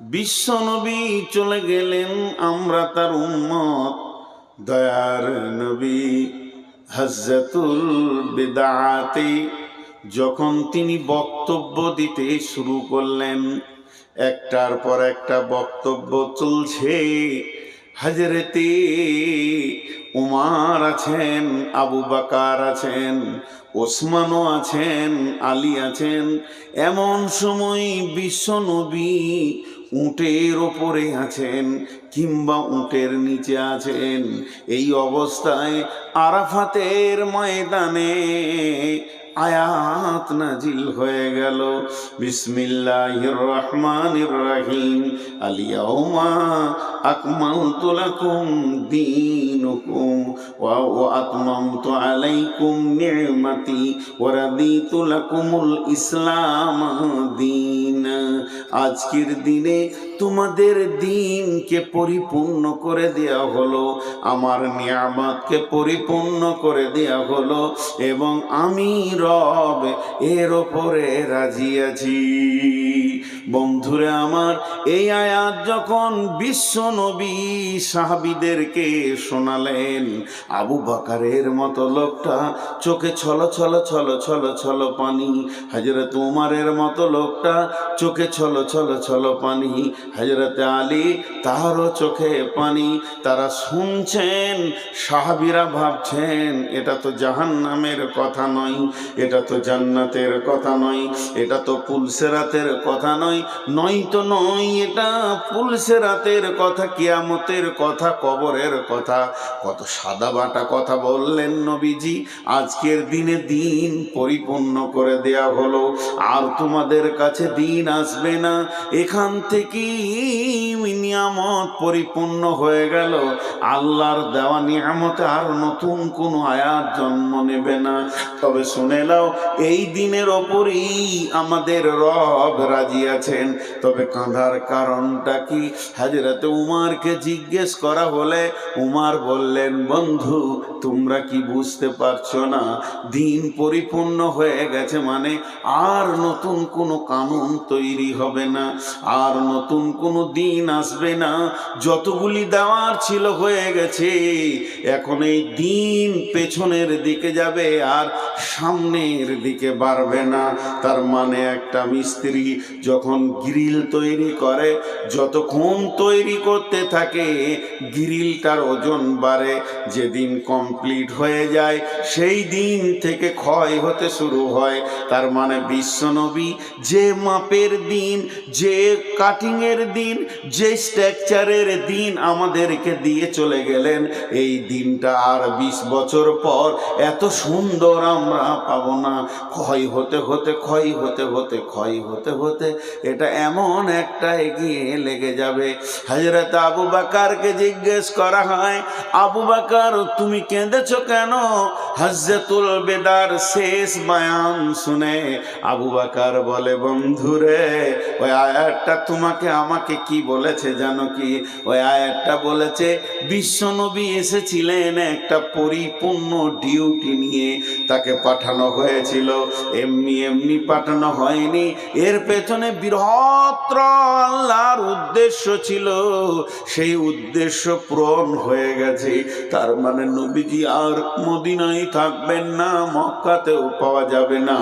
বিশ্বনবী চলে গেলেন আমরা তার উম্মত। দয়ার নবী হজরতুল বেদাতে যখন তিনি বক্তব্য দিতে শুরু করলেন, একটার পর একটা বক্তব্য চলছে। হাজরতে উমার আছেন, আবু বাকার আছেন, ওসমানও আছেন, আলী আছেন। এমন সময় বিশ্বনবী উটের ওপরে আছেন কিংবা উটের নিচে আছেন। এই অবস্থায় আরাফাতের ময়দানে আয়াত নাজিল হয়ে গেল। বিসমিল্লাহির রহমানির রহিম। আলিয়াউমা আকমালতু লাকুম দীনুকুম ওয়া আতমামতু আলাইকুম নি'মাতি ওয়া রাদিতু লাকুমুল ইসলাম দীন। আজকের দিনে তোমাদের দিনকে পরিপূর্ণ করে দেয়া হলো, আমার নিয়ামতকে পরিপূর্ণ করে দেয়া হলো, এবং আমি রব এর ওপরে রাজি আছি। বন্ধুরে আমার, এই আয়াত যখন বিশ্ব নবী সাহাবিদেরকে শোনালেন, আবু বাকারের মতো লোকটা চোখে ছল ছল ছল ছল ছল পানি হজরত উমারের মতো লোকটা চোখে ছল ছল ছল পানি হজরত আলী তারও চোখে পানি, তারা শুনছেন, সাহাবিরা ভাবছেন, এটা তো জাহান নামের কথা নয়, এটা তো জান্নাতের কথা নয়, এটা তো পুলসেরাতের কথা নয় নয় তো নয়, এটা পুলসেরাতের কথা, কিয়ামতের কথা, কবরের কথা। কত সাদা বাটা কথা বললেন নবীজি, আজকের দিনে দিন পরিপূর্ণ করে দেয়া হলো। আর তোমাদের কাছে দিন আসবে না। এখান থেকেই নিয়ামত পরিপূর্ণ হয়ে গেল। আল্লাহর দেওয়া নিয়ামতে আর নতুন কোনো আয়াত জন্ম নেবে না। তবে শুনে নাও, এই দিনের ওপরেই আমাদের রব রাজি আছেন তবে কাঁধার কারণটা কি? হাজরাতে উমারকে জিজ্ঞেস করা হলে উমার বললেন, বন্ধু, তোমরা কি বুঝতে পারছ না? দিন পরিপূর্ণ হয়ে গেছে মানে আর নতুন কোনো কানুন তৈরি হবে না, আর নতুন কোনো দিন আসবে না। যতগুলি দেওয়ার ছিল হয়ে গেছে, এখন এই দিন পেছনের দিকে যাবে আর সামনের দিকে বাড়বে না। তার মানে একটা মিস্ত্রি যখন গ্রিল তৈরি করে, যতক্ষণ তৈরি করতে থাকে, গ্রিলটার ওজন বাড়ে, যেদিন কমপ্লিট হয়ে যায়, সেই দিন থেকে ক্ষয় হতে শুরু হয়। তার মানে বিশ্বনবী যে মাপের দিন, যে কাটিংয়ের দিন, যে স্ট্রাকচারের দিন আমাদেরকে দিয়ে চলে গেলেন, এই দিনটা আর বিশ বছর পর এত সুন্দর আমরা পাবো না। ক্ষয় হতে হতে, ক্ষয় হতে হতে, ক্ষয় হতে হতে এটা এমন একটা এগিয়ে লেগে যাবে। হাজরত আবু বাকারকে জিজ্ঞেস করা হয়, আবু বাকার, তুমি কেঁদেছো কেন? হজরতুল বেদার শেষ বায়ান শুনে আবু বাকার বলে, বন্ধুরে, ওই আয়াতটা তোমাকে আমাকে কি বলেছে জানো কি? ওই আয়াতটা বলেছে, বিশ্বনবী এসেছিলেন একটা পরিপূর্ণ ডিউটি নিয়ে। তাকে পাঠানো হয়েছিল। এমনি এমনি পাঠানো হয়নি। এর পেছনে বৃহত্র আল্লাহর উদ্দেশ্য ছিল, সেই উদ্দেশ্য পূরণ হয়ে গেছে। তার মানে নবীজি আর মদিনায় থাকবেন না, মক্কাতেও পাওয়া যাবে না,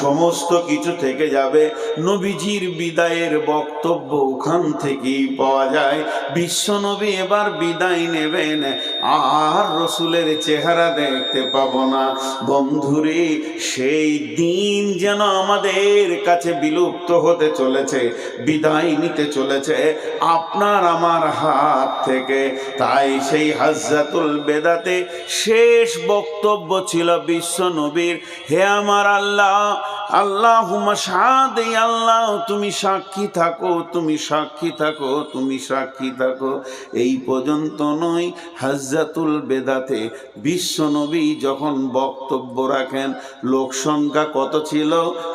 সমস্ত কিছু থেকে যাবে। নবীজির বিদায়ের বক্তব্য ওখান থেকেই পাওয়া যায়। বিশ্বনবী এবার বিদায় নেবেন। আর রসুলের চেহারা দেখতে পাবো না। বন্ধুরে, সেই দিন যেন আমাদের কাছে বিলুপ্ত হতে চলেছে, বিদায় নিতে চলেছে আপনার আমার হাত থেকে। তাই সেই হাজাতুল বেদাতে শেষ বক্তব্য ছিল বিশ্ব নবীর। হে আমার আল্লাহ আল্লাহ সাদে আল্লাহ, তুমি সাক্ষী থাকো, তুমি সাক্ষী থাকো, তুমি সাক্ষী থাকো। এই পর্যন্ত নয় হাজাতুল বেদাতে বিশ্বনবী যখন বক্তব্য রাখেন, লোক সংখ্যা কত ছিল,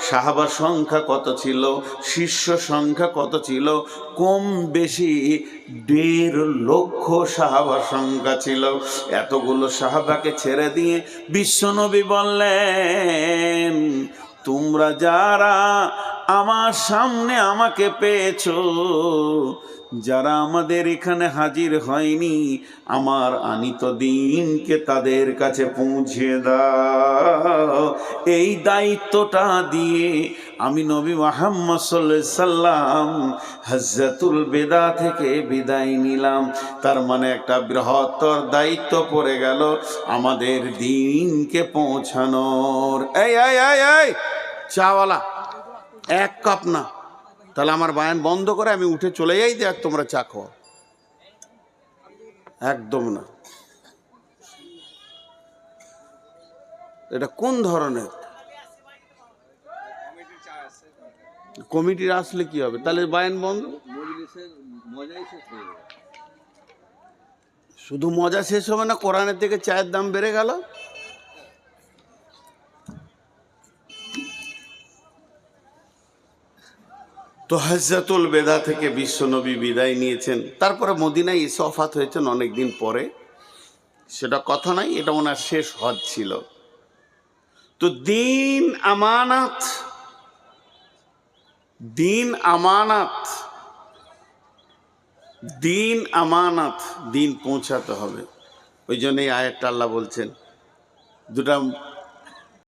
সাহাবা সংখ্যা কত ছিল, শিষ্য সংখ্যা কত ছিল, কম বেশি দেড় লক্ষ সাহাবা সংখ্যা ছিল। এতগুলো সাহাবাকে ছেড়ে দিয়ে বিশ্বনবী বললেন তোমরা যারা আমার সামনে আমাকে পেয়েছ, যারা আমাদের এখানে হাজির হয়নি, আমার আনিত দিনকে তাদের কাছে পৌঁছে দাও। এই দায়িত্বটা দিয়ে আমি নবী মোহাম্মদ সাল্লাম হজরতুল বেদা থেকে বিদায় নিলাম। তার মানে একটা বৃহত্তর দায়িত্ব পড়ে গেল আমাদের দিনকে পৌঁছানোর। এই এই এই! চাওয়ালা। এক কাপ না। তাহলে আমার বায়ান বন্ধ করে আমি উঠে চলে যাই দেখ তোমরা চা খাও। একদম না। এটা কোন ধরনের? কমিটির আসলে কি হবে? তাহলে বায়ান বন্ধ? শুধু মজা শেষ হবে না? কোরআনের থেকে চায়ের দাম বেড়ে গেল? তো হজরতুল বেদা থেকে বিশ্বনবী বিদায় নিয়েছেন। তারপরে মদিনায় ইসফাত হয়েছেন অনেকদিন পরে। সেটা কথা নাই, এটা ওনার শেষ হজ ছিল। তো দিন আমানাত দিন আমানাত দিন আমানাত, দিন পৌঁছাতে হবে। ওই জন্যই আয়াতটা আল্লাহ বলছেন, দুটা